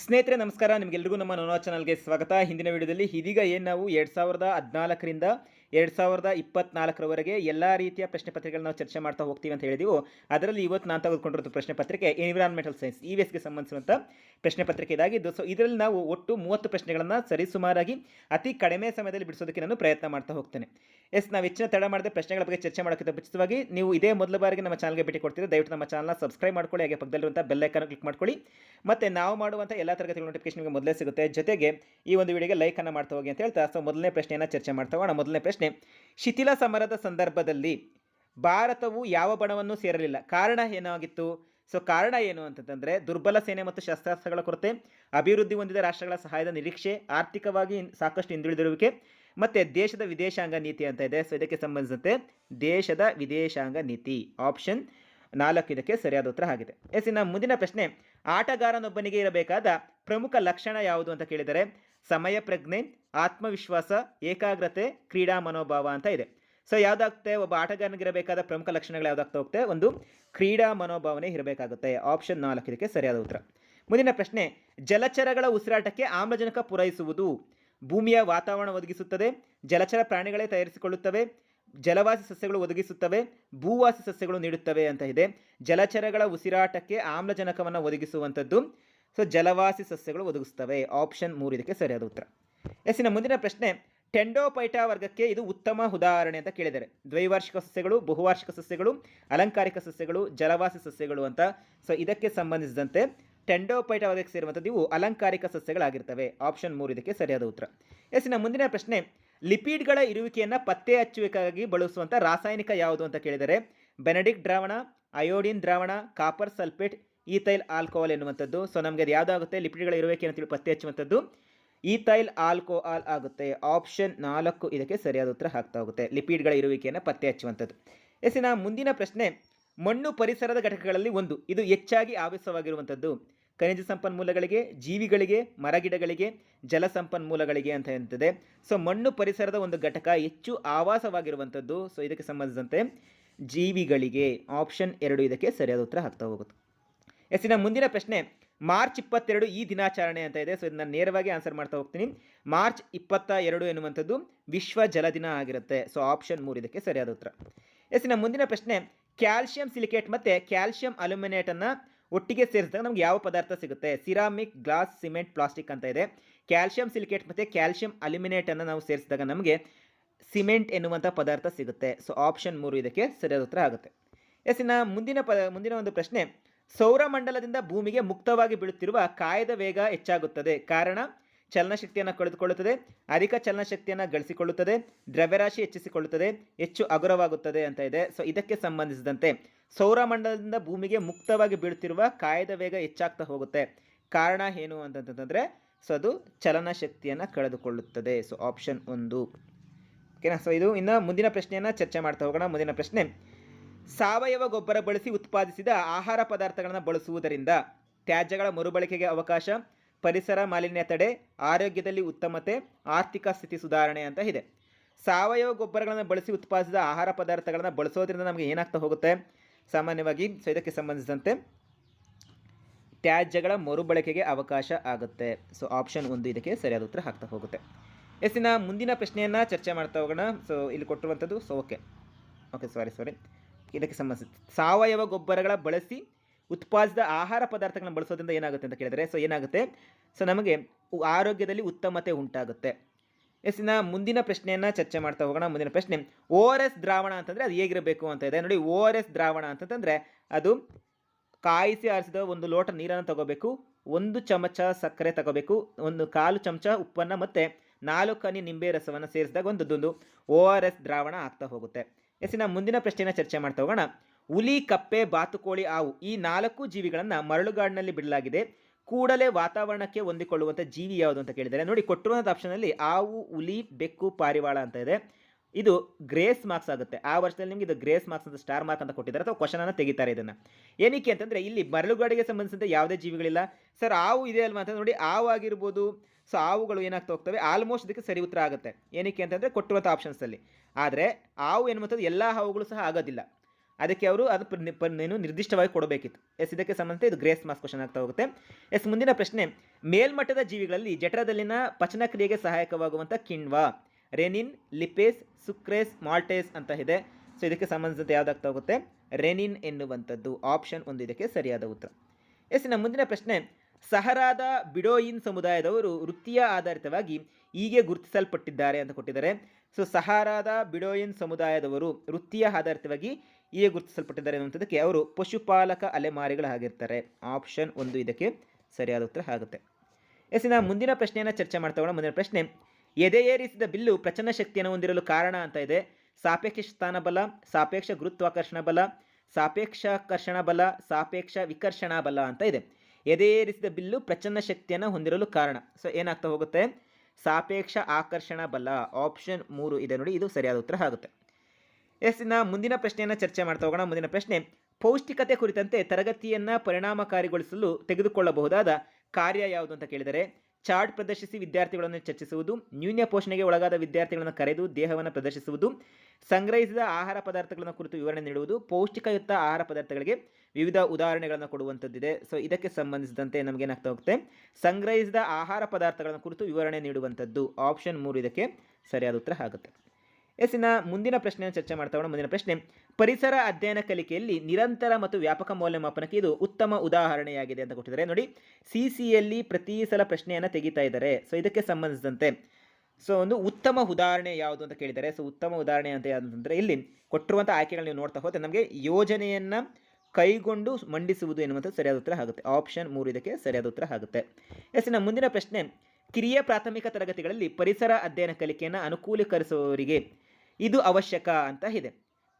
ಸ್ನೇಹಿತರೆ, ನಮಸ್ಕಾರ. ನಿಮಗೆಲ್ಲರಿಗೂ ನಮ್ಮ ನೋನೋ ಚಾನಲ್ಗೆ ಸ್ವಾಗತ. ಹಿಂದಿನ ವಿಡಿಯೋದಲ್ಲಿ ಇದೀಗ ಏನು ನಾವು ಎರಡು ಸಾವಿರದ ಹದಿನಾಲ್ಕರಿಂದ ಎರಡು ಸಾವಿರದ ಇಪ್ಪತ್ನಾಲ್ಕರವರೆಗೆ ಎಲ್ಲ ರೀತಿಯ ಪ್ರಶ್ನೆ ಪತ್ರಿಕೆಗಳನ್ನ ನಾವು ಚರ್ಚೆ ಮಾಡ್ತಾ ಹೋಗ್ತೀವಿ ಅಂತ ಹೇಳಿದೀವಿ. ಅದರಲ್ಲಿ ಇವತ್ತು ನಾನು ತೆಗೆದುಕೊಂಡಿರೋದು ಪ್ರಶ್ನೆ ಪತ್ರಿಕೆ ಎನ್ವಿರಾನ್ಮೆಂಟಲ್ ಸೈನ್ಸ್ ಇ ಗೆ ಸಂಬಂಧಿಸಿದಂಥ ಪ್ರಶ್ನೆ ಪತ್ರಿಕೆ ಇದಾಗಿದ್ದು ಸೊ ಇದರಲ್ಲಿ ನಾವು ಒಟ್ಟು ಮೂವತ್ತು ಪ್ರಶ್ನೆಗಳನ್ನು ಸರಿಸುಮಾರಾಗಿ ಅತಿ ಕಡಿಮೆ ಸಮಯದಲ್ಲಿ ಬಿಡಿಸೋದಕ್ಕೆ ನಾನು ಪ್ರಯತ್ನ ಮಾಡ್ತಾ ಹೋಗ್ತೇನೆ. ಎಸ್, ನಾವು ಹೆಚ್ಚಿನ ತಡ ಮಾಡದೆ ಪ್ರಶ್ನೆಗಳ ಬಗ್ಗೆ ಚರ್ಚೆ ಮಾಡೋಕ್ಕಿಂತ ಮುಂಚಿತವಾಗಿ ನೀವು ಇದೇ ಮೊದಲ ಬಾರಿಗೆ ನಮ್ಮ ಚಾನಲ್ಗೆ ಭೇಟಿ ಕೊಡ್ತೀರಿ ದಯವಿಟ್ಟು ನಮ್ಮ ಚಾನಲ್ನ ಸಬ್ಸ್ಕ್ರೈಬ್ ಮಾಡ್ಕೊಳ್ಳಿ, ಹಾಗೆ ಪಕ್ಕದಲ್ಲಿರುವಂಥ ಬೆಲ್ ಐಕಾನ್ ಕ್ಲಿಕ್ ಮಾಡ್ಕೊಳ್ಳಿ. ಮತ್ತು ನಾವು ಮಾಡುವಂಥ ಎಲ್ಲ ತರಗತಿಗಳ ನೋಟಿಫಿಕೇಶನ್ ನಿಮಗೆ ಮೊದಲೇ ಸಿಗುತ್ತೆ. ಜೊತೆಗೆ ಈ ಒಂದು ವಿಡಿಯೋಗೆ ಲೈಕ್ ಅನ್ನು ಮಾಡ್ತಾ ಹೋಗಿ ಅಂತ ಹೇಳ್ತಾ, ಸೊ ಮೊದಲನೇ ಪ್ರಶ್ನೆಯನ್ನು ಚರ್ಚೆ ಮಾಡ್ತಾ ಹೋಗೋಣ. ಮೊದಲನೇ ಪ್ರಶ್ನೆ, ಶಿಥಿಲ ಸಮರದ ಸಂದರ್ಭದಲ್ಲಿ ಭಾರತವು ಯಾವ ಬಣವನ್ನು ಸೇರಲಿಲ್ಲ? ಕಾರಣ ಏನಾಗಿತ್ತು? ಸೊ ಕಾರಣ ಏನು ಅಂತಂದರೆ ದುರ್ಬಲ ಸೇನೆ ಮತ್ತು ಶಸ್ತ್ರಾಸ್ತ್ರಗಳ ಕೊರತೆ, ಅಭಿವೃದ್ಧಿ ಹೊಂದಿದ ರಾಷ್ಟ್ರಗಳ ಸಹಾಯದ ನಿರೀಕ್ಷೆ, ಆರ್ಥಿಕವಾಗಿ ಸಾಕಷ್ಟು ಹಿಂದುಳಿದಿರುವಿಕೆ ಮತ್ತು ದೇಶದ ವಿದೇಶಾಂಗ ನೀತಿ ಅಂತ ಇದೆ. ಸೊ ಇದಕ್ಕೆ ಸಂಬಂಧಿಸಿದಂತೆ ದೇಶದ ವಿದೇಶಾಂಗ ನೀತಿ ಆಪ್ಷನ್ ನಾಲ್ಕು ಇದಕ್ಕೆ ಸರಿಯಾದ ಉತ್ತರ ಆಗಿದೆ. ಎಸ್ ಇನ್ನು ಮುಂದಿನ ಪ್ರಶ್ನೆ, ಆಟಗಾರನೊಬ್ಬನಿಗೆ ಇರಬೇಕಾದ ಪ್ರಮುಖ ಲಕ್ಷಣ ಯಾವುದು ಅಂತ ಕೇಳಿದರೆ ಸಮಯ ಪ್ರಜ್ಞೆ ಆತ್ಮವಿಶ್ವಾಸ, ಏಕಾಗ್ರತೆ, ಕ್ರೀಡಾ ಮನೋಭಾವ ಅಂತ ಇದೆ. ಸೊ ಯಾವುದಾಗುತ್ತೆ ಒಬ್ಬ ಆಟಗಾರನಿಗಿರಬೇಕಾದ ಪ್ರಮುಖ ಲಕ್ಷಣಗಳು ಯಾವುದಾಗ್ತಾ ಹೋಗುತ್ತೆ ಒಂದು ಕ್ರೀಡಾ ಮನೋಭಾವನೆ ಇರಬೇಕಾಗುತ್ತೆ. ಆಪ್ಷನ್ ನಾಲ್ಕು ಇದಕ್ಕೆ ಸರಿಯಾದ ಉತ್ತರ. ಮುಂದಿನ ಪ್ರಶ್ನೆ, ಜಲಚರಗಳ ಉಸಿರಾಟಕ್ಕೆ ಆಮ್ಲಜನಕ ಪೂರೈಸುವುದು ಭೂಮಿಯ ವಾತಾವರಣ ಒದಗಿಸುತ್ತದೆ, ಜಲಚರ ಪ್ರಾಣಿಗಳೇ ತಯಾರಿಸಿಕೊಳ್ಳುತ್ತವೆ, ಜಲವಾಸಿ ಸಸ್ಯಗಳು ಒದಗಿಸುತ್ತವೆ, ಭೂವಾಸಿ ಸಸ್ಯಗಳು ನೀಡುತ್ತವೆ ಅಂತ ಇದೆ. ಜಲಚರಗಳ ಉಸಿರಾಟಕ್ಕೆ ಆಮ್ಲಜನಕವನ್ನು ಒದಗಿಸುವಂಥದ್ದು, ಸೊ ಜಲವಾಸಿ ಸಸ್ಯಗಳು ಒದಗಿಸುತ್ತವೆ. ಆಪ್ಷನ್ ಮೂರು ಇದಕ್ಕೆ ಸರಿಯಾದ ಉತ್ತರ. ಎಸ್ಸಿನ ಮುಂದಿನ ಪ್ರಶ್ನೆ ಟೆಂಡೋಪೈಟಾ ವರ್ಗಕ್ಕೆ ಇದು ಉತ್ತಮ ಉದಾಹರಣೆ ಅಂತ ಕೇಳಿದ್ದಾರೆ. ದ್ವೈವಾರ್ಷಿಕ ಸಸ್ಯಗಳು, ಬಹುವಾರ್ಷಿಕ ಸಸ್ಯಗಳು, ಅಲಂಕಾರಿಕ ಸಸ್ಯಗಳು, ಜಲವಾಸಿ ಸಸ್ಯಗಳು ಅಂತ. ಸೊ ಇದಕ್ಕೆ ಸಂಬಂಧಿಸಿದಂತೆ ಟೆಂಡೋಪೈಟಾ ವರ್ಗಕ್ಕೆ ಸೇರುವಂಥದ್ದು ಇವು ಅಲಂಕಾರಿಕ ಸಸ್ಯಗಳಾಗಿರ್ತವೆ. ಆಪ್ಷನ್ ಮೂರು ಇದಕ್ಕೆ ಸರಿಯಾದ ಉತ್ತರ. ಎಸ್ಸಿನ ಮುಂದಿನ ಪ್ರಶ್ನೆ, ಲಿಪಿಡ್ಗಳ ಇರುವಿಕೆಯನ್ನು ಪತ್ತೆ ಹಚ್ಚುವಿಕೆಗಾಗಿ ಬಳಸುವಂಥ ರಾಸಾಯನಿಕ ಯಾವುದು ಅಂತ ಕೇಳಿದರೆ ಬೆನಡಿಕ್ ದ್ರಾವಣ, ಅಯೋಡಿನ್ ದ್ರಾವಣ, ಕಾಪರ್ ಸಲ್ಫೇಟ್, ಈಥೈಲ್ ಆಲ್ಕೋಹಾಲ್ ಎನ್ನುವಂಥದ್ದು. ಸೊ ನಮಗೆ ಅದು ಯಾವುದಾಗುತ್ತೆ? ಲಿಪಿಡ್ಗಳ ಇರುವಿಕೆ ತಿಳಿ ಪತ್ತೆ ಹಚ್ಚುವಂಥದ್ದು. ಈಥೈಲ್ ಆಲ್ಕೋಹಾಲ್ ಆಗುತ್ತೆ. ಆಪ್ಷನ್ ನಾಲ್ಕು ಇದಕ್ಕೆ ಸರಿಯಾದ ಉತ್ತರ ಹಾಕ್ತಾ ಹೋಗುತ್ತೆ. ಲಿಪಿಡ್ಗಳ ಇರುವಿಕೆಯನ್ನು ಪತ್ತೆ ಹಚ್ಚುವಂಥದ್ದು. ಎಸ್ಸಿನ ಮುಂದಿನ ಪ್ರಶ್ನೆ, ಮಣ್ಣು ಪರಿಸರದ ಘಟಕಗಳಲ್ಲಿ ಒಂದು. ಇದು ಹೆಚ್ಚಾಗಿ ಆವೇಶವಾಗಿರುವಂಥದ್ದು ಖನಿಜ ಸಂಪನ್ಮೂಲಗಳಿಗೆ, ಜೀವಿಗಳಿಗೆ, ಮರಗಿಡಗಳಿಗೆ, ಜಲ ಸಂಪನ್ಮೂಲಗಳಿಗೆ ಅಂತ ಹೇಳ್ತದೆ ಸೊ, ಮಣ್ಣು ಪರಿಸರದ ಒಂದು ಘಟಕ ಹೆಚ್ಚು ಆವಾಸವಾಗಿರುವಂಥದ್ದು. ಸೊ, ಇದಕ್ಕೆ ಸಂಬಂಧಿಸಿದಂತೆ ಜೀವಿಗಳಿಗೆ ಆಪ್ಷನ್ ಎರಡು ಇದಕ್ಕೆ ಸರಿಯಾದ ಉತ್ತರ ಹಾಕ್ತಾ ಹೋಗುತ್ತೆ. ಎಸ್ಸಿನ ಮುಂದಿನ ಪ್ರಶ್ನೆ, ಮಾರ್ಚ್ ಇಪ್ಪತ್ತೆರಡು ಈ ದಿನಾಚರಣೆ ಅಂತ ಇದೆ. ಸೊ, ಇದನ್ನ ನೇರವಾಗಿ ಆನ್ಸರ್ ಮಾಡ್ತಾ ಹೋಗ್ತೀನಿ. ಮಾರ್ಚ್ ಇಪ್ಪತ್ತ ಎರಡು ಎನ್ನುವಂಥದ್ದು ವಿಶ್ವ ಜಲ ದಿನ ಆಗಿರುತ್ತೆ. ಸೊ ಆಪ್ಷನ್ ಮೂರು ಇದಕ್ಕೆ ಸರಿಯಾದ ಉತ್ತರ. ಎಸ್ ಎಸ್ಸಿನ ಮುಂದಿನ ಪ್ರಶ್ನೆ, ಕ್ಯಾಲ್ಶಿಯಂ ಸಿಲಿಕೇಟ್ ಮತ್ತು ಕ್ಯಾಲ್ಶಿಯಂ ಅಲ್ಯೂಮಿನೇಟನ್ನು ಒಟ್ಟಿಗೆ ಸೇರಿಸಿದಾಗ ನಮ್ಗೆ ಯಾವ ಪದಾರ್ಥ ಸಿಗುತ್ತೆ? ಸಿರಾಮಿಕ್, ಗ್ಲಾಸ್, ಸಿಮೆಂಟ್, ಪ್ಲಾಸ್ಟಿಕ್ ಅಂತ ಇದೆ. ಕ್ಯಾಲ್ಶಿಯಂ ಸಿಲಿಕೇಟ್ ಮತ್ತು ಕ್ಯಾಲ್ಶಿಯಂ ಅಲ್ಯೂಮಿನೇಟನ್ನು ನಾವು ಸೇರಿಸಿದಾಗ ನಮಗೆ ಸಿಮೆಂಟ್ ಎನ್ನುವಂಥ ಪದಾರ್ಥ ಸಿಗುತ್ತೆ. ಸೊ ಆಪ್ಷನ್ ಮೂರು ಇದಕ್ಕೆ ಸರಿಯಾದ ಉತ್ತರ ಆಗುತ್ತೆ. ಎಸ್ ಇನ್ನು ಮುಂದಿನ ಪ, ಮುಂದಿನ ಒಂದು ಪ್ರಶ್ನೆ ಸೌರಮಂಡಲದಿಂದ ಭೂಮಿಗೆ ಮುಕ್ತವಾಗಿ ಬೀಳುತ್ತಿರುವ ಕಾಯದ ವೇಗ ಹೆಚ್ಚಾಗುತ್ತದೆ. ಕಾರಣ, ಚಲನಶಕ್ತಿಯನ್ನು ಕಳೆದುಕೊಳ್ಳುತ್ತದೆ, ಅಧಿಕ ಚಲನಶಕ್ತಿಯನ್ನು ಗಳಿಸಿಕೊಳ್ಳುತ್ತದೆ, ದ್ರವ್ಯರಾಶಿ ಹೆಚ್ಚಿಸಿಕೊಳ್ಳುತ್ತದೆ, ಹೆಚ್ಚು ಹಗುರವಾಗುತ್ತದೆ ಅಂತ ಇದೆ. ಸೊ ಇದಕ್ಕೆ ಸಂಬಂಧಿಸಿದಂತೆ ಸೌರಮಂಡಲದಿಂದ ಭೂಮಿಗೆ ಮುಕ್ತವಾಗಿ ಬೀಳುತ್ತಿರುವ ಕಾಯದ ವೇಗ ಹೆಚ್ಚಾಗ್ತಾ ಹೋಗುತ್ತೆ. ಕಾರಣ ಏನು ಅಂತಂತಂದರೆ ಸೊ ಅದು ಚಲನಶಕ್ತಿಯನ್ನು ಕಳೆದುಕೊಳ್ಳುತ್ತದೆ. ಸೊ ಆಪ್ಷನ್ ಒಂದು. ಓಕೆನಾ ಸೊ ಇದು ಇನ್ನು ಮುಂದಿನ ಪ್ರಶ್ನೆಯನ್ನು ಚರ್ಚೆ ಮಾಡ್ತಾ ಹೋಗೋಣ. ಮುಂದಿನ ಪ್ರಶ್ನೆ ಸಾವಯವ ಗೊಬ್ಬರ ಬಳಸಿ ಉತ್ಪಾದಿಸಿದ ಆಹಾರ ಪದಾರ್ಥಗಳನ್ನು ಬಳಸುವುದರಿಂದ ತ್ಯಾಜ್ಯಗಳ ಮರುಬಳಕೆಗೆ ಅವಕಾಶ, ಪರಿಸರ ಮಾಲಿನ್ಯ ತಡೆ, ಆರೋಗ್ಯದಲ್ಲಿ ಉತ್ತಮತೆ, ಆರ್ಥಿಕ ಸ್ಥಿತಿ ಸುಧಾರಣೆ ಅಂತ ಇದೆ. ಸಾವಯವ ಗೊಬ್ಬರಗಳನ್ನು ಬಳಸಿ ಉತ್ಪಾದಿಸಿದ ಆಹಾರ ಪದಾರ್ಥಗಳನ್ನು ಬಳಸೋದ್ರಿಂದ ನಮಗೆ ಏನಾಗ್ತಾ ಹೋಗುತ್ತೆ? ಸಾಮಾನ್ಯವಾಗಿ ಇದಕ್ಕೆ ಸಂಬಂಧಿಸಿದಂತೆ ತ್ಯಾಜ್ಯಗಳ ಮರುಬಳಕೆಗೆ ಅವಕಾಶ ಆಗುತ್ತೆ. ಸೊ ಆಪ್ಷನ್ ಒಂದು ಇದಕ್ಕೆ ಸರಿಯಾದ ಉತ್ತರ ಹಾಕ್ತಾ ಹೋಗುತ್ತೆ. ಎಸ್ಸಿನ ಮುಂದಿನ ಪ್ರಶ್ನೆಯನ್ನು ಚರ್ಚೆ ಮಾಡ್ತಾ ಹೋಗೋಣ. ಸೊ ಇಲ್ಲಿ ಕೊಟ್ಟಿರುವಂಥದ್ದು so okay okay sorry sorry ಇದಕ್ಕೆ ಸಂಬಂಧಿಸಿದ ಸಾವಯವ ಗೊಬ್ಬರಗಳ ಬಳಸಿ ಉತ್ಪಾದಿಸಿದ ಆಹಾರ ಪದಾರ್ಥಗಳನ್ನು ಬಳಸೋದ್ರಿಂದ ಏನಾಗುತ್ತೆ ಅಂತ ಕೇಳಿದರೆ ಸೊ ಏನಾಗುತ್ತೆ? ಸೊ ನಮಗೆ ಆರೋಗ್ಯದಲ್ಲಿ ಉತ್ತಮತೆ ಉಂಟಾಗುತ್ತೆ. ಎಸ್ ನಾ ಮುಂದಿನ ಪ್ರಶ್ನೆಯನ್ನು ಚರ್ಚೆ ಮಾಡ್ತಾ ಹೋಗೋಣ. ಮುಂದಿನ ಪ್ರಶ್ನೆ ಓ ಆರ್ ಎಸ್ ದ್ರಾವಣ ಅಂತಂದರೆ ಅದು ಹೇಗಿರಬೇಕು ಅಂತ ಇದೆ. ನೋಡಿ ಓ ಆರ್ ಎಸ್ ದ್ರಾವಣ ಅಂತಂದರೆ ಅದು ಕಾಯಿಸಿ ಆರಿಸಿದ ಒಂದು ಲೋಟ ನೀರನ್ನು ತಗೋಬೇಕು, ಒಂದು ಚಮಚ ಸಕ್ಕರೆ ತಗೋಬೇಕು, ಒಂದು ಕಾಲು ಚಮಚ ಉಪ್ಪನ್ನು ಮತ್ತು ನಾಲ್ಕು ಹನಿ ನಿಂಬೆ ರಸವನ್ನು ಸೇರಿಸಿದಾಗ ಒಂದೊಂದು ಓ ಆರ್ ಎಸ್ ದ್ರಾವಣ ಆಗ್ತಾ ಹೋಗುತ್ತೆ. ಎಸ್ಸಿನ ಮುಂದಿನ ಪ್ರಶ್ನೆಯನ್ನು ಚರ್ಚೆ ಮಾಡ್ತಾ ಹೋಗೋಣ. ಹುಲಿ, ಕಪ್ಪೆ, ಬಾತುಕೋಳಿ ಹಾವು ಈ ನಾಲ್ಕು ಜೀವಿಗಳನ್ನು ಮರಳುಗಾಡಿನಲ್ಲಿ ಬಿಡಲಾಗಿದೆ. ಕೂಡಲೇ ವಾತಾವರಣಕ್ಕೆ ಹೊಂದಿಕೊಳ್ಳುವಂಥ ಜೀವಿ ಯಾವುದು ಅಂತ ಕೇಳಿದರೆ ನೋಡಿ ಕೊಟ್ಟಿರುವಂಥ ಆಪ್ಷನಲ್ಲಿ ಹಾವು ಹುಲಿ, ಬೆಕ್ಕು, ಪಾರಿವಾಳ ಅಂತ ಇದೆ. ಇದು ಗ್ರೇಸ್ ಮಾರ್ಕ್ಸ್ ಆಗುತ್ತೆ. ಆ ವರ್ಷದಲ್ಲಿ ನಿಮಗೆ ಇದು ಗ್ರೇಸ್ ಮಾರ್ಕ್ಸ್ ಅಂತ ಸ್ಟಾರ್ ಮಾರ್ಕ್ ಅಂತ ಕೊಟ್ಟಿದ್ದಾರೆ ಅಥವಾ ಕ್ವಶನ್ ಅನ್ನು ತೆಗಿತಾರೆ ಇದನ್ನು. ಏನಕ್ಕೆ ಅಂತಂದರೆ ಇಲ್ಲಿ ಮರಳುಗಾಡಿಗೆ ಸಂಬಂಧಿಸಿದಂತೆ ಯಾವುದೇ ಜೀವಿಗಳಿಲ್ಲ. ಸರ್ ಹಾವು ಇದೆ ಅಲ್ವಾ ಅಂತ ನೋಡಿ ಹಾವು ಆಗಿರ್ಬೋದು, ಸೊ ಹಾವುಗಳು ಏನಾಗ್ತಾ ಹೋಗ್ತವೆ ಆಲ್ಮೋಸ್ಟ್ ಇದಕ್ಕೆ ಸರಿ ಉತ್ತರ ಆಗುತ್ತೆ. ಏನಕ್ಕೆ ಅಂತಂದರೆ ಕೊಟ್ಟಿರುವಂಥ ಆಪ್ಷನ್ಸಲ್ಲಿ ಆದರೆ ಹಾವು ಎನ್ನುವಂಥದ್ದು ಎಲ್ಲ ಹಾವುಗಳು ಸಹ ಆಗೋದಿಲ್ಲ. ಅದಕ್ಕೆ ಅವರು ಅದು ಏನು ನಿರ್ದಿಷ್ಟವಾಗಿ ಕೊಡಬೇಕಿತ್ತು. ಎಸ್, ಇದಕ್ಕೆ ಸಂಬಂಧಿಸಿದ ಇದು ಗ್ರೇಸ್ ಮಾರ್ಕ್ಸ್ ಕ್ವಶನ್ ಆಗ್ತಾ ಹೋಗುತ್ತೆ. ಎಸ್, ಮುಂದಿನ ಪ್ರಶ್ನೆ, ಮೇಲ್ಮಟ್ಟದ ಜೀವಿಗಳಲ್ಲಿ ಜಠರದಲ್ಲಿನ ಪಚನ ಕ್ರಿಯೆಗೆ ಸಹಾಯಕವಾಗುವಂಥ ಕಿಣ್ವ. ರೆನಿನ್, ಲಿಪೇಸ್, ಸುಕ್ರೇಸ್, ಮಾಲ್ಟೇಸ್ ಅಂತ ಇದೆ. ಸೊ ಇದಕ್ಕೆ ಸಂಬಂಧಿಸಿದಂತೆ ಯಾವುದಾಗ್ತಾ ಹೋಗುತ್ತೆ? ರೆನಿನ್ ಎನ್ನುವಂಥದ್ದು. ಆಪ್ಷನ್ ಒಂದು ಇದಕ್ಕೆ ಸರಿಯಾದ ಉತ್ತರ. ಎಸ್ ನಮ್ಮ ಮುಂದಿನ ಪ್ರಶ್ನೆ. ಸಹರಾದ ಬಿಡೋಯಿನ್ ಸಮುದಾಯದವರು ವೃತ್ತಿಯ ಆಧಾರಿತವಾಗಿ ಹೀಗೆ ಗುರುತಿಸಲ್ಪಟ್ಟಿದ್ದಾರೆ ಅಂತ ಕೊಟ್ಟಿದ್ದಾರೆ. ಸೊ ಸಹಾರಾದ ಬಿಡೋಯಿನ್ ಸಮುದಾಯದವರು ವೃತ್ತಿಯ ಆಧಾರಿತವಾಗಿ ಹೀಗೆ ಗುರುತಿಸಲ್ಪಟ್ಟಿದ್ದಾರೆ ಅನ್ನುವಂಥದ್ದಕ್ಕೆ ಅವರು ಪಶುಪಾಲಕ ಅಲೆಮಾರಿಗಳಾಗಿರ್ತಾರೆ ಆಪ್ಷನ್ ಒಂದು ಇದಕ್ಕೆ ಸರಿಯಾದ ಉತ್ತರ ಆಗುತ್ತೆ. ಎಸ್ ನಾವು ಮುಂದಿನ ಪ್ರಶ್ನೆಯನ್ನು ಚರ್ಚೆ ಮಾಡ್ತಾ ಹೋಗೋಣ. ಮುಂದಿನ ಪ್ರಶ್ನೆ. ಎದೆಯೇರಿಸಿದ ಬಿಲ್ಲು ಪ್ರಚನ್ನ ಶಕ್ತಿಯನ್ನು ಹೊಂದಿರಲು ಕಾರಣ ಅಂತ ಇದೆ. ಸಾಪೇಕ್ಷ ಸ್ಥಾನ ಬಲ, ಸಾಪೇಕ್ಷ ಗುರುತ್ವಾಕರ್ಷಣ ಬಲ ಸಾಪೇಕ್ಷಾಕರ್ಷಣ ಬಲ, ಸಾಪೇಕ್ಷ ವಿಕರ್ಷಣ ಬಲ ಅಂತ ಇದೆ. ಎದೆಯೇರಿಸಿದ ಬಿಲ್ಲು ಪ್ರಚನ್ನ ಶಕ್ತಿಯನ್ನು ಹೊಂದಿರಲು ಕಾರಣ. ಸೊ ಏನಾಗ್ತಾ ಹೋಗುತ್ತೆ? ಸಾಪೇಕ್ಷ ಆಕರ್ಷಣ ಬಲ ಆಪ್ಷನ್ ಮೂರು ಇದೆ ನೋಡಿ, ಇದು ಸರಿಯಾದ ಉತ್ತರ ಆಗುತ್ತೆ. ಎಸ್, ಇನ್ನು ಮುಂದಿನ ಪ್ರಶ್ನೆಯನ್ನು ಚರ್ಚೆ ಮಾಡ್ತಾ ಹೋಗೋಣ. ಮುಂದಿನ ಪ್ರಶ್ನೆ, ಪೌಷ್ಟಿಕತೆ ಕುರಿತಂತೆ ತರಗತಿಯನ್ನು ಪರಿಣಾಮಕಾರಿಗೊಳಿಸಲು ತೆಗೆದುಕೊಳ್ಳಬಹುದಾದ ಕಾರ್ಯ ಯಾವುದು ಅಂತ ಕೇಳಿದರೆ ಚಾರ್ಟ್ ಪ್ರದರ್ಶಿಸಿ ವಿದ್ಯಾರ್ಥಿಗಳನ್ನು ಚರ್ಚಿಸುವುದು, ನ್ಯೂನ್ಯ ಪೋಷಣೆಗೆ ಒಳಗಾದ ವಿದ್ಯಾರ್ಥಿಗಳನ್ನು ಕರೆದು ದೇಹವನ್ನು ಪ್ರದರ್ಶಿಸುವುದು, ಸಂಗ್ರಹಿಸಿದ ಆಹಾರ ಪದಾರ್ಥಗಳನ್ನು ಕುರಿತು ವಿವರಣೆ ನೀಡುವುದು, ಪೌಷ್ಟಿಕಯುಕ್ತ ಆಹಾರ ಪದಾರ್ಥಗಳಿಗೆ ವಿವಿಧ ಉದಾಹರಣೆಗಳನ್ನು ಕೊಡುವಂಥದ್ದಿದೆ. ಸೊ ಇದಕ್ಕೆ ಸಂಬಂಧಿಸಿದಂತೆ ನಮಗೇನಾಗ್ತಾ ಹೋಗುತ್ತೆ? ಸಂಗ್ರಹಿಸಿದ ಆಹಾರ ಪದಾರ್ಥಗಳನ್ನು ಕುರಿತು ವಿವರಣೆ ನೀಡುವಂಥದ್ದು. ಆಪ್ಷನ್ ಮೂರು ಇದಕ್ಕೆ ಸರಿಯಾದ ಉತ್ತರ ಆಗುತ್ತೆ. ಎಸ್ ಇನ್ನು ಮುಂದಿನ ಪ್ರಶ್ನೆಯನ್ನು ಚರ್ಚೆ ಮಾಡ್ತಾ ಮುಂದಿನ ಪ್ರಶ್ನೆ, ಪರಿಸರ ಅಧ್ಯಯನ ಕಲಿಕೆಯಲ್ಲಿ ನಿರಂತರ ಮತ್ತು ವ್ಯಾಪಕ ಮೌಲ್ಯಮಾಪನಕ್ಕೆ ಇದು ಉತ್ತಮ ಉದಾಹರಣೆಯಾಗಿದೆ ಅಂತ ಕೊಟ್ಟಿದ್ದಾರೆ. ನೋಡಿ ಸಿ ಸಿಯಲ್ಲಿ ಪ್ರತಿ ಸಲ ಪ್ರಶ್ನೆಯನ್ನು ತೆಗಿತಾ ಇದ್ದಾರೆ. ಸೊ ಇದಕ್ಕೆ ಸಂಬಂಧಿಸಿದಂತೆ ಸೊ ಒಂದು ಉತ್ತಮ ಉದಾಹರಣೆ ಯಾವುದು ಅಂತ ಕೇಳಿದ್ದಾರೆ. ಸೊ ಉತ್ತಮ ಉದಾಹರಣೆ ಅಂತ ಯಾವುದಂತಂದರೆ ಇಲ್ಲಿ ಕೊಟ್ಟಿರುವಂಥ ಆಯ್ಕೆಗಳು ನೀವು ನೋಡ್ತಾ ಹೋದರೆ ನಮಗೆ ಯೋಜನೆಯನ್ನು ಕೈಗೊಂಡು ಮಂಡಿಸುವುದು ಎನ್ನುವಂಥದ್ದು ಸರಿಯಾದ ಉತ್ತರ ಆಗುತ್ತೆ. ಆಪ್ಷನ್ ಮೂರು ಇದಕ್ಕೆ ಸರಿಯಾದ ಉತ್ತರ ಆಗುತ್ತೆ. ಎಸ್ ಇನ್ನು ಮುಂದಿನ ಪ್ರಶ್ನೆ, ಕಿರಿಯ ಪ್ರಾಥಮಿಕ ತರಗತಿಗಳಲ್ಲಿ ಪರಿಸರ ಅಧ್ಯಯನ ಕಲಿಕೆಯನ್ನು ಅನುಕೂಲೀಕರಿಸುವವರಿಗೆ ಇದು ಅವಶ್ಯಕ ಅಂತ ಇದೆ.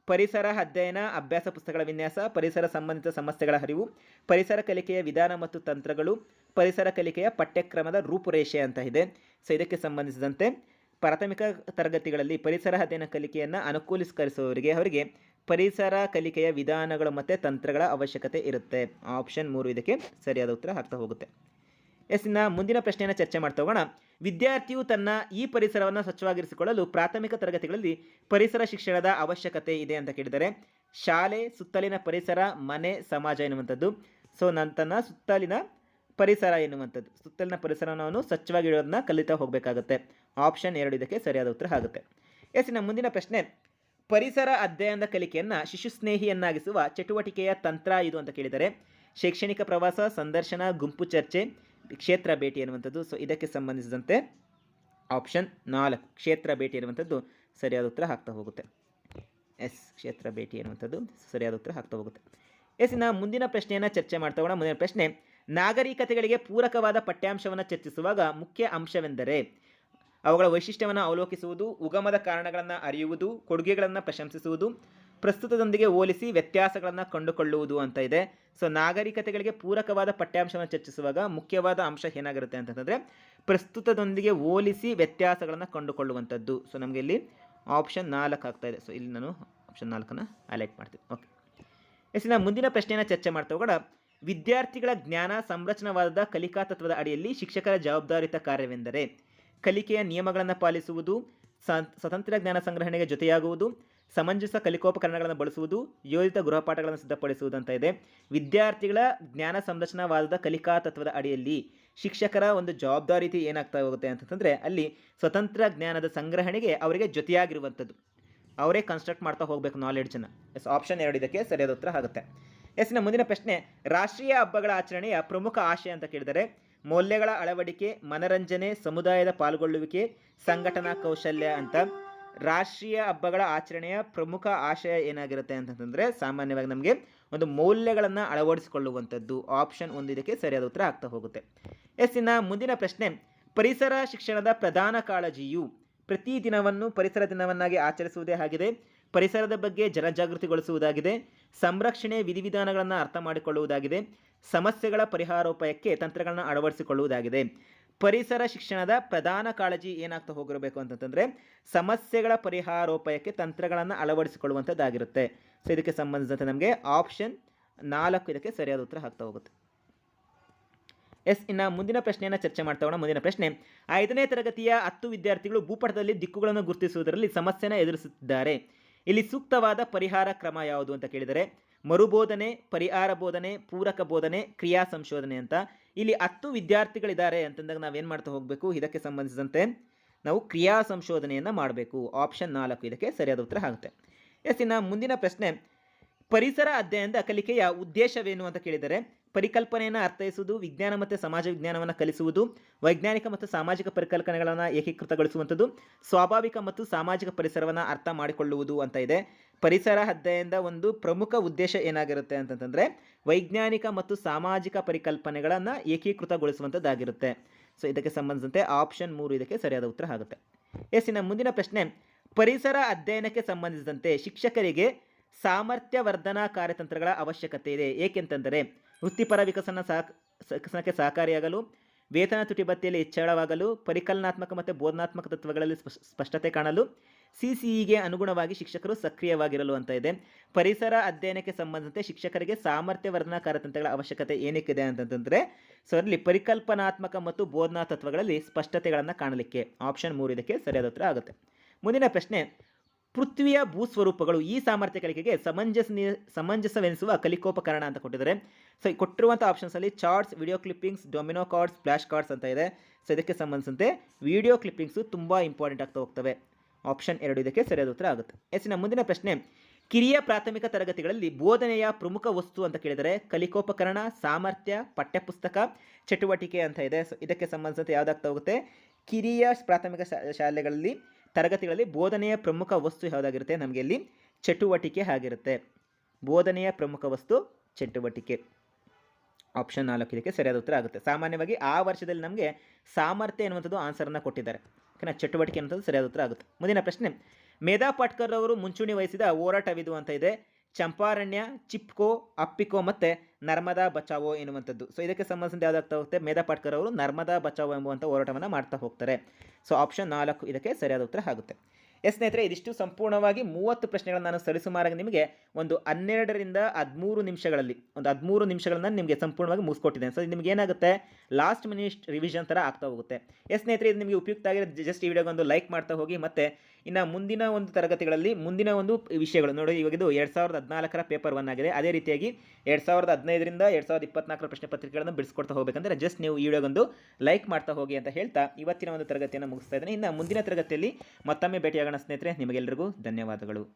ಪರಿಸರ ಅಧ್ಯಯನ, ಅಭ್ಯಾಸ ಪುಸ್ತಕಗಳ ವಿನ್ಯಾಸ, ಪರಿಸರ ಸಂಬಂಧಿತ ಸಮಸ್ಯೆಗಳ ಅರಿವು ಪರಿಸರ ಕಲಿಕೆಯ ವಿಧಾನ ಮತ್ತು ತಂತ್ರಗಳು, ಪರಿಸರ ಕಲಿಕೆಯ ಪಠ್ಯಕ್ರಮದ ರೂಪುರೇಷೆ ಅಂತ ಇದೆ. ಸೊ ಇದಕ್ಕೆ ಸಂಬಂಧಿಸಿದಂತೆ ಪ್ರಾಥಮಿಕ ತರಗತಿಗಳಲ್ಲಿ ಪರಿಸರ ಅಧ್ಯಯನ ಕಲಿಕೆಯನ್ನು ಅನುಕೂಲೀಕರಿಸುವವರಿಗೆ ಅವರಿಗೆ ಪರಿಸರ ಕಲಿಕೆಯ ವಿಧಾನಗಳು ಮತ್ತು ತಂತ್ರಗಳ ಅವಶ್ಯಕತೆ ಇರುತ್ತೆ. ಆಪ್ಷನ್ ಮೂರು ಇದಕ್ಕೆ ಸರಿಯಾದ ಉತ್ತರ ಆಗ್ತಾ ಹೋಗುತ್ತೆ. ಎಸ್ ಮುಂದಿನ ಪ್ರಶ್ನೆಯನ್ನು ಚರ್ಚೆ ಮಾಡ್ತಾ ಹೋಗೋಣ. ವಿದ್ಯಾರ್ಥಿಯು ತನ್ನ ಈ ಪರಿಸರವನ್ನು ಸ್ವಚ್ಛವಾಗಿರಿಸಿಕೊಳ್ಳಲು ಪ್ರಾಥಮಿಕ ತರಗತಿಗಳಲ್ಲಿ ಪರಿಸರ ಶಿಕ್ಷಣದ ಅವಶ್ಯಕತೆ ಇದೆ ಅಂತ ಕೇಳಿದರೆ ಶಾಲೆ, ಸುತ್ತಲಿನ ಪರಿಸರ, ಮನೆ, ಸಮಾಜ ಎನ್ನುವಂಥದ್ದು. ಸೊ ನನ್ನ ತನ್ನ ಸುತ್ತಲಿನ ಪರಿಸರ ಎನ್ನುವಂಥದ್ದು. ಸುತ್ತಲಿನ ಪರಿಸರವನ್ನು ಸ್ವಚ್ಛವಾಗಿಡೋದನ್ನ ಕಲಿತಾ ಹೋಗಬೇಕಾಗುತ್ತೆ. ಆಪ್ಷನ್ ಎರಡು ಇದಕ್ಕೆ ಸರಿಯಾದ ಉತ್ತರ ಆಗುತ್ತೆ. ಎಸ್ ಇನ್ನು ಮುಂದಿನ ಪ್ರಶ್ನೆ, ಪರಿಸರ ಅಧ್ಯಯನದ ಕಲಿಕೆಯನ್ನು ಶಿಶು ಸ್ನೇಹಿಯನ್ನಾಗಿಸುವ ಚಟುವಟಿಕೆಯ ತಂತ್ರ ಇದು ಅಂತ ಕೇಳಿದರೆ ಶೈಕ್ಷಣಿಕ ಪ್ರವಾಸ, ಸಂದರ್ಶನ, ಗುಂಪು ಚರ್ಚೆ ಕ್ಷೇತ್ರ ಭೇಟಿ ಎನ್ನುವಂಥದ್ದು. ಸೊ ಇದಕ್ಕೆ ಸಂಬಂಧಿಸಿದಂತೆ ಆಪ್ಷನ್ ನಾಲ್ಕು, ಕ್ಷೇತ್ರ ಭೇಟಿ ಅನ್ನುವಂಥದ್ದು ಸರಿಯಾದ ಉತ್ತರ ಹಾಕ್ತಾ ಹೋಗುತ್ತೆ. ಎಸ್ ಕ್ಷೇತ್ರ ಭೇಟಿ ಎನ್ನುವಂಥದ್ದು ಸರಿಯಾದ ಉತ್ತರ ಹಾಕ್ತಾ ಹೋಗುತ್ತೆ. ಎಸ್ ನಾ ಮುಂದಿನ ಪ್ರಶ್ನೆಯನ್ನು ಚರ್ಚೆ ಮಾಡ್ತಾ ಹೋಗೋಣ. ಮುಂದಿನ ಪ್ರಶ್ನೆ, ನಾಗರಿಕತೆಗಳಿಗೆ ಪೂರಕವಾದ ಪಠ್ಯಾಂಶವನ್ನು ಚರ್ಚಿಸುವಾಗ ಮುಖ್ಯ ಅಂಶವೆಂದರೆ ಅವುಗಳ ವೈಶಿಷ್ಟ್ಯವನ್ನು ಅವಲೋಕಿಸುವುದು, ಉಗಮದ ಕಾರಣಗಳನ್ನು ಅರಿಯುವುದು, ಕೊಡುಗೆಗಳನ್ನು ಪ್ರಶಂಸಿಸುವುದು ಪ್ರಸ್ತುತದೊಂದಿಗೆ ಹೋಲಿಸಿ ವ್ಯತ್ಯಾಸಗಳನ್ನು ಕಂಡುಕೊಳ್ಳುವುದು ಅಂತ ಇದೆ. ಸೊ ನಾಗರಿಕತೆಗಳಿಗೆ ಪೂರಕವಾದ ಪಠ್ಯಾಂಶವನ್ನು ಚರ್ಚಿಸುವಾಗ ಮುಖ್ಯವಾದ ಅಂಶ ಏನಾಗಿರುತ್ತೆ ಅಂತಂದರೆ, ಪ್ರಸ್ತುತದೊಂದಿಗೆ ಹೋಲಿಸಿ ವ್ಯತ್ಯಾಸಗಳನ್ನು ಕಂಡುಕೊಳ್ಳುವಂಥದ್ದು. ಸೊ ನಮಗೆ ಇಲ್ಲಿ ಆಪ್ಷನ್ ನಾಲ್ಕು ಆಗ್ತಾ ಇದೆ. ಸೊ ಇಲ್ಲಿ ನಾನು ಆಪ್ಷನ್ ನಾಲ್ಕನ್ನು ಹೈಲೈಟ್ ಮಾಡ್ತೀನಿ. ಓಕೆ ಎಸ್ ನಾವು ಮುಂದಿನ ಪ್ರಶ್ನೆಯನ್ನು ಚರ್ಚೆ ಮಾಡ್ತಾ ಹೋಗೋಣ. ವಿದ್ಯಾರ್ಥಿಗಳ ಜ್ಞಾನ ಸಂರಚನವಾದ ಕಲಿಕಾ ತತ್ವದ ಅಡಿಯಲ್ಲಿ ಶಿಕ್ಷಕರ ಜವಾಬ್ದಾರಿತ ಕಾರ್ಯವೆಂದರೆ ಕಲಿಕೆಯ ನಿಯಮಗಳನ್ನು ಪಾಲಿಸುವುದು ಸ್ವತಂತ್ರ ಜ್ಞಾನ ಸಂಗ್ರಹಣೆಗೆ ಜೊತೆಯಾಗುವುದು ಸಮಂಜಸ ಕಲಿಕೋಪಕರಣಗಳನ್ನು ಬಳಸುವುದು, ಯೋಜಿತ ಗೃಹಪಾಠಗಳನ್ನು ಸಿದ್ಧಪಡಿಸುವುದು ಅಂತ ಇದೆ ವಿದ್ಯಾರ್ಥಿಗಳ ಜ್ಞಾನ ಸಂರಚನಾವಾದದ ಕಲಿಕಾ ತತ್ವದ ಅಡಿಯಲ್ಲಿ ಶಿಕ್ಷಕರ ಒಂದು ಜವಾಬ್ದಾರಿತಿ ಏನಾಗ್ತಾ ಹೋಗುತ್ತೆ ಅಂತಂದರೆ ಅಲ್ಲಿ ಸ್ವತಂತ್ರ ಜ್ಞಾನದ ಸಂಗ್ರಹಣೆಗೆ ಅವರಿಗೆ ಜೊತೆಯಾಗಿರುವಂಥದ್ದು. ಅವರೇ ಕನ್ಸ್ಟ್ರಕ್ಟ್ ಮಾಡ್ತಾ ಹೋಗಬೇಕು ನಾಲೆಡ್ಜನ್ನು ಎಸ್ ಆಪ್ಷನ್ ಎರಡು ಇದಕ್ಕೆ ಸರಿಯಾದ ಉತ್ತರ ಆಗುತ್ತೆ. ಎಸ್ ಇನ್ನು ಮುಂದಿನ ಪ್ರಶ್ನೆ, ರಾಷ್ಟ್ರೀಯ ಹಬ್ಬಗಳ ಆಚರಣೆಯ ಪ್ರಮುಖ ಆಶಯ ಅಂತ ಕೇಳಿದರೆ ಮೌಲ್ಯಗಳ ಅಳವಡಿಕೆ, ಮನರಂಜನೆ, ಸಮುದಾಯದ ಪಾಲ್ಗೊಳ್ಳುವಿಕೆ, ಸಂಘಟನಾ ಕೌಶಲ್ಯ ಅಂತ. ರಾಷ್ಟ್ರೀಯ ಹಬ್ಬಗಳ ಆಚರಣೆಯ ಪ್ರಮುಖ ಆಶಯ ಏನಾಗಿರುತ್ತೆ ಅಂತಂದರೆ ಸಾಮಾನ್ಯವಾಗಿ ನಮಗೆ ಒಂದು ಮೌಲ್ಯಗಳನ್ನು ಅಳವಡಿಸಿಕೊಳ್ಳುವಂಥದ್ದು. ಆಪ್ಷನ್ ಒಂದು ಇದಕ್ಕೆ ಸರಿಯಾದ ಉತ್ತರ ಆಗ್ತಾ ಹೋಗುತ್ತೆ. ಎಸ್, ಇನ್ನ ಮುಂದಿನ ಪ್ರಶ್ನೆ. ಪರಿಸರ ಶಿಕ್ಷಣದ ಪ್ರಧಾನ ಕಾಳಜಿಯು ಪ್ರತಿ ದಿನವನ್ನು ಪರಿಸರ ದಿನವನ್ನಾಗಿ ಆಚರಿಸುವುದೇ ಆಗಿದೆ. ಪರಿಸರದ ಬಗ್ಗೆ ಜನಜಾಗೃತಿಗೊಳಿಸುವುದಾಗಿದೆ. ಸಂರಕ್ಷಣೆ ವಿಧಿವಿಧಾನಗಳನ್ನು ಅರ್ಥ ಮಾಡಿಕೊಳ್ಳುವುದಾಗಿದೆ. ಸಮಸ್ಯೆಗಳ ಪರಿಹಾರೋಪಾಯಕ್ಕೆ ತಂತ್ರಗಳನ್ನು ಅಳವಡಿಸಿಕೊಳ್ಳುವುದಾಗಿದೆ. ಪರಿಸರ ಶಿಕ್ಷಣದ ಪ್ರಧಾನ ಕಾಳಜಿ ಏನಾಗ್ತಾ ಹೋಗಿರಬೇಕು ಅಂತಂತಂದರೆ ಸಮಸ್ಯೆಗಳ ಪರಿಹಾರೋಪಾಯಕ್ಕೆ ತಂತ್ರಗಳನ್ನು ಅಳವಡಿಸಿಕೊಳ್ಳುವಂಥದ್ದಾಗಿರುತ್ತೆ. ಸೊ ಇದಕ್ಕೆ ಸಂಬಂಧಿಸಿದಂತೆ ನಮಗೆ ಆಪ್ಷನ್ ನಾಲ್ಕು ಇದಕ್ಕೆ ಸರಿಯಾದ ಉತ್ತರ ಆಗ್ತಾ ಹೋಗುತ್ತೆ. ಎಸ್, ಇನ್ನು ಮುಂದಿನ ಪ್ರಶ್ನೆಯನ್ನು ಚರ್ಚೆ ಮಾಡ್ತಾ ಹೋಗೋಣ. ಮುಂದಿನ ಪ್ರಶ್ನೆ, ಐದನೇ ತರಗತಿಯ ಹತ್ತು ವಿದ್ಯಾರ್ಥಿಗಳು ಭೂಪಟದಲ್ಲಿ ದಿಕ್ಕುಗಳನ್ನು ಗುರುತಿಸುವುದರಲ್ಲಿ ಸಮಸ್ಯೆನ ಎದುರಿಸುತ್ತಿದ್ದಾರೆ. ಇಲ್ಲಿ ಸೂಕ್ತವಾದ ಪರಿಹಾರ ಕ್ರಮ ಯಾವುದು ಅಂತ ಕೇಳಿದರೆ ಮರುಬೋಧನೆ, ಪರಿಹಾರ ಬೋಧನೆ, ಪೂರಕ ಬೋಧನೆ, ಕ್ರಿಯಾ ಸಂಶೋಧನೆ ಅಂತ. ಇಲ್ಲಿ ಹತ್ತು ವಿದ್ಯಾರ್ಥಿಗಳಿದ್ದಾರೆ ಅಂತಂದಾಗ ನಾವೇನು ಮಾಡ್ತಾ ಹೋಗಬೇಕು? ಇದಕ್ಕೆ ಸಂಬಂಧಿಸಿದಂತೆ ನಾವು ಕ್ರಿಯಾ ಸಂಶೋಧನೆಯನ್ನು ಮಾಡಬೇಕು. ಆಪ್ಷನ್ ನಾಲ್ಕು ಇದಕ್ಕೆ ಸರಿಯಾದ ಉತ್ತರ ಆಗುತ್ತೆ. ಎಸ್, ಇನ್ನು ಮುಂದಿನ ಪ್ರಶ್ನೆ. ಪರಿಸರ ಅಧ್ಯಯನದ ಕಲಿಕೆಯ ಉದ್ದೇಶವೇನು ಅಂತ ಕೇಳಿದರೆ, ಪರಿಕಲ್ಪನೆಯನ್ನು ಅರ್ಥೈಸುವುದು, ವಿಜ್ಞಾನ ಮತ್ತು ಸಮಾಜ ವಿಜ್ಞಾನವನ್ನು ಕಲಿಸುವುದು, ವೈಜ್ಞಾನಿಕ ಮತ್ತು ಸಾಮಾಜಿಕ ಪರಿಕಲ್ಪನೆಗಳನ್ನು ಏಕೀಕೃತಗೊಳಿಸುವಂಥದ್ದು, ಸ್ವಾಭಾವಿಕ ಮತ್ತು ಸಾಮಾಜಿಕ ಪರಿಸರವನ್ನು ಅರ್ಥ ಮಾಡಿಕೊಳ್ಳುವುದು ಅಂತ ಇದೆ. ಪರಿಸರ ಅಧ್ಯಯನದ ಒಂದು ಪ್ರಮುಖ ಉದ್ದೇಶ ಏನಾಗಿರುತ್ತೆ ಅಂತಂತಂದರೆ ವೈಜ್ಞಾನಿಕ ಮತ್ತು ಸಾಮಾಜಿಕ ಪರಿಕಲ್ಪನೆಗಳನ್ನು ಏಕೀಕೃತಗೊಳಿಸುವಂಥದ್ದಾಗಿರುತ್ತೆ. ಸೊ ಇದಕ್ಕೆ ಸಂಬಂಧಿಸಿದಂತೆ ಆಪ್ಷನ್ ಮೂರು ಇದಕ್ಕೆ ಸರಿಯಾದ ಉತ್ತರ ಆಗುತ್ತೆ. ಎಸ್ ಇನ್ನು ಮುಂದಿನ ಪ್ರಶ್ನೆ, ಪರಿಸರ ಅಧ್ಯಯನಕ್ಕೆ ಸಂಬಂಧಿಸಿದಂತೆ ಶಿಕ್ಷಕರಿಗೆ ಸಾಮರ್ಥ್ಯ ವರ್ಧನಾ ಕಾರ್ಯತಂತ್ರಗಳ ಅವಶ್ಯಕತೆ ಇದೆ. ಏಕೆಂತಂದರೆ ವೃತ್ತಿಪರ ವಿಕಸನ ಸಹ ವಿಕಸನಕ್ಕೆ ಸಹಕಾರಿಯಾಗಲು, ವೇತನ ತುಟಿಬತ್ತಿಯಲ್ಲಿ ಹೆಚ್ಚಳವಾಗಲು, ಪರಿಕಲ್ಪನಾತ್ಮಕ ಮತ್ತು ಬೋಧನಾತ್ಮಕ ತತ್ವಗಳಲ್ಲಿ ಸ್ಪಷ್ಟ- ಸ್ಪಷ್ಟತೆ ಕಾಣಲು ಸಿ ಸಿಇಗೆ ಅನುಗುಣವಾಗಿ ಶಿಕ್ಷಕರು ಸಕ್ರಿಯವಾಗಿರಲು ಅಂತ ಇದೆ ಪರಿಸರ ಅಧ್ಯಯನಕ್ಕೆ ಸಂಬಂಧಿಸಿದಂತೆ ಶಿಕ್ಷಕರಿಗೆ ಸಾಮರ್ಥ್ಯ ವರ್ಧನಾ ಕಾರ್ಯತಂತ್ರಗಳ ಅವಶ್ಯಕತೆ ಏನಕ್ಕಿದೆ ಅಂತಂತಂದರೆ ಸೊ ಅದರಲ್ಲಿ ಪರಿಕಲ್ಪನಾತ್ಮಕ ಮತ್ತು ಬೋಧನಾ ತತ್ವಗಳಲ್ಲಿ ಸ್ಪಷ್ಟತೆಗಳನ್ನು ಕಾಣಲಿಕ್ಕೆ ಆಪ್ಷನ್ ಮೂರು ಇದಕ್ಕೆ ಸರಿಯಾದ ಉತ್ತರ ಆಗುತ್ತೆ. ಮುಂದಿನ ಪ್ರಶ್ನೆ, ಪೃಥ್ವಿಯ ಭೂಸ್ವರೂಪಗಳು ಈ ಸಾಮರ್ಥ್ಯ ಕಲಿಕೆಗೆ ಸಮಂಜಸ ಸಮಂಜಸವೆನಿಸುವ ಕಲಿಕೋಪಕರಣ ಅಂತ ಕೊಟ್ಟಿದ್ದಾರೆ. ಸೊ ಕೊಟ್ಟಿರುವಂಥ ಆಪ್ಷನ್ಸಲ್ಲಿ charts video clippings domino cards flash cards ಅಂತ ಇದೆ. ಸೊ ಇದಕ್ಕೆ ಸಂಬಂಧಿಸಿದಂತೆ ವಿಡಿಯೋ ಕ್ಲಿಪ್ಪಿಂಗ್ಸು ತುಂಬ ಇಂಪಾರ್ಟೆಂಟ್ ಆಗ್ತಾ ಹೋಗ್ತವೆ. ಆಪ್ಷನ್ ಎರಡು ಇದಕ್ಕೆ ಸರಿಯಾದ ಉತ್ತರ ಆಗುತ್ತೆ. ಎಸ್ನ ಮುಂದಿನ ಪ್ರಶ್ನೆ, ಕಿರಿಯ ಪ್ರಾಥಮಿಕ ತರಗತಿಗಳಲ್ಲಿ ಬೋಧನೆಯ ಪ್ರಮುಖ ವಸ್ತು ಅಂತ ಕೇಳಿದರೆ ಕಲಿಕೋಪಕರಣ, ಸಾಮರ್ಥ್ಯ, ಪಠ್ಯಪುಸ್ತಕ, ಚಟುವಟಿಕೆ ಅಂತ ಇದೆ. ಸೊ, ಇದಕ್ಕೆ ಸಂಬಂಧಿಸಿದಂತೆ ಯಾವುದಾಗ್ತಾ ಹೋಗುತ್ತೆ? ಕಿರಿಯ ಪ್ರಾಥಮಿಕ ಶಾಲೆಗಳಲ್ಲಿ, ತರಗತಿಗಳಲ್ಲಿ ಬೋಧನೆಯ ಪ್ರಮುಖ ವಸ್ತು ಯಾವುದಾಗಿರುತ್ತೆ ನಮಗೆ ಇಲ್ಲಿ? ಚಟುವಟಿಕೆ ಆಗಿರುತ್ತೆ. ಬೋಧನೆಯ ಪ್ರಮುಖ ವಸ್ತು ಚಟುವಟಿಕೆ. ಆಪ್ಷನ್ ನಾಲ್ಕು ಇದಕ್ಕೆ ಸರಿಯಾದ ಉತ್ತರ ಆಗುತ್ತೆ. ಸಾಮಾನ್ಯವಾಗಿ ಆ ವರ್ಷದಲ್ಲಿ ನಮಗೆ ಸಾಮರ್ಥ್ಯ ಎನ್ನುವಂಥದ್ದು ಆನ್ಸರನ್ನು ಕೊಟ್ಟಿದ್ದಾರೆ. ಓಕೆನಾ ಚಟುವಟಿಕೆ ಅನ್ನೋದು ಸರಿಯಾದ ಉತ್ತರ ಆಗುತ್ತೆ. ಮುಂದಿನ ಪ್ರಶ್ನೆ, ಮೇಧಾ ಪಾಟ್ಕರ್ ಅವರು ಮುಂಚೂಣಿ ವಹಿಸಿದ ಹೋರಾಟವಿದು ಅಂತ ಇದೆ. ಚಂಪಾರಣ್ಯ, ಚಿಪ್ಕೋ, ಅಪ್ಪಿಕೋ ಮತ್ತು ನರ್ಮದಾ ಬಚಾವೋ ಎನ್ನುವಂಥದ್ದು. ಸೊ ಇದಕ್ಕೆ ಸಂಬಂಧಿಸಿದ ಯಾವುದಾಗ್ತಾ ಹೋಗುತ್ತೆ? ಮೇಧಾ ಪಾಟ್ಕರ್ ಅವರು ನರ್ಮದಾ ಬಚಾವೋ ಎಂಬುವಂಥ ಹೋರಾಟವನ್ನು ಮಾಡ್ತಾ ಹೋಗ್ತಾರೆ. ಸೊ ಆಪ್ಷನ್ ನಾಲ್ಕು ಇದಕ್ಕೆ ಸರಿಯಾದ ಉತ್ತರ ಆಗುತ್ತೆ. ಎಸ್ ಸ್ನೇಹಿತರೆ, ಇದಿಷ್ಟು ಸಂಪೂರ್ಣವಾಗಿ ಮೂವತ್ತು ಪ್ರಶ್ನೆಗಳನ್ನು ನಾನು ಸರಿಸುಮಾರಾಗಿ ನಿಮಗೆ ಒಂದು ಹನ್ನೆರಡರಿಂದ ಹದಿಮೂರು ನಿಮಿಷಗಳಲ್ಲಿ, ಒಂದು ಹದಿಮೂರು ನಿಮಿಷಗಳನ್ನು ನಿಮಗೆ ಸಂಪೂರ್ಣವಾಗಿ ಮುಗಿಸ್ಕೊಟ್ಟಿದ್ದೇನೆ. ಸೊ ನಿಮ್ಗೆ ಏನಾಗುತ್ತೆ? ಲಾಸ್ಟ್ ಮಿನಿಟ್ ರಿವಿಷನ್ ಥರ ಆಗ್ತಾ ಹೋಗುತ್ತೆ. ಎಸ್ ಸ್ನೇಹಿತರೆ, ಇದು ನಿಮಗೆ ಉಪಯುಕ್ತ ಆಗಿರೋ ಜಸ್ಟ್ ಈ ವಿಡಿಯೋಗೊಂದು ಲೈಕ್ ಮಾಡ್ತಾ ಹೋಗಿ ಮತ್ತು ಇನ್ನು ಮುಂದಿನ ಒಂದು ತರಗತಿಗಳಲ್ಲಿ ಮುಂದಿನ ಒಂದು ವಿಷಯಗಳು. ನೋಡಿ, ಇವಾಗ ಇದು ಎರಡು ಸಾವಿರದ ಹದಿನಾಲ್ಕರ ಪೇಪರ್ ಒನ್ ಆಗಿದೆ. ಅದೇ ರೀತಿಯಾಗಿ ಎರಡು ಸಾವಿರದ ಹದಿನೈದರಿಂದ ಎರಡು ಸಾವಿರದ ಇಪ್ಪತ್ನಾಲ್ಕರ ಪ್ರಶ್ನೆ ಪತ್ರಿಕೆಗಳನ್ನು ಬಿಡಿಸ್ಕೊಡ್ತಾ ಹೋಗಬೇಕಂದ್ರೆ ಜಸ್ಟ್ ನೀವು ಈ ವಿಡಿಯೋಗೊಂದು ಲೈಕ್ ಮಾಡ್ತಾ ಹೋಗಿ ಅಂತ ಹೇಳ್ತಾ ಇವತ್ತಿನ ಒಂದು ತರಗತಿಯನ್ನು ಮುಗಿಸ್ತಾ ಇದ್ದೀನಿ. ಇನ್ನು ಮುಂದಿನ ತರಗತಿಯಲ್ಲಿ ಮತ್ತೊಮ್ಮೆ ಭೇಟಿಯಾಗೋಣ ಸ್ನೇಹಿತರೆ. ನಿಮಗೆಲ್ಲರಿಗೂ ಧನ್ಯವಾದಗಳು.